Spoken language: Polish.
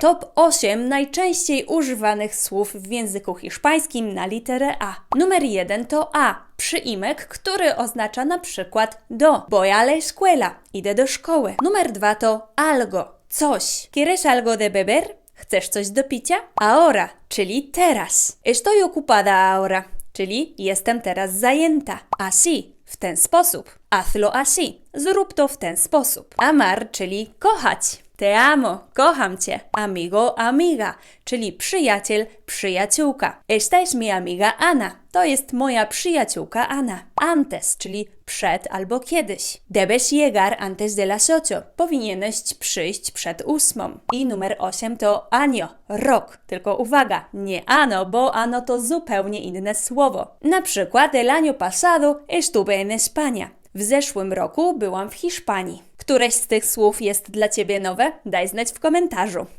Top 8 najczęściej używanych słów w języku hiszpańskim na literę A. Numer 1 to A, przyimek, który oznacza na przykład do. Voy a la escuela, idę do szkoły. Numer 2 to algo, coś. ¿Quieres algo de beber? Chcesz coś do picia? Ahora, czyli teraz. Estoy ocupada ahora, czyli jestem teraz zajęta. Así, w ten sposób. Hazlo así, zrób to w ten sposób. Amar, czyli kochać. Te amo, kocham cię. Amigo, amiga, czyli przyjaciel, przyjaciółka. Esta es mi amiga Ana. To jest moja przyjaciółka Ana. Antes, czyli przed albo kiedyś. Debes llegar antes de las ocho. Powinieneś przyjść przed ósmą. I numer 8 to año, rok. Tylko uwaga, nie ano, bo ano to zupełnie inne słowo. Na przykład el año pasado estuve en España. W zeszłym roku byłam w Hiszpanii. Któreś z tych słów jest dla Ciebie nowe? Daj znać w komentarzu.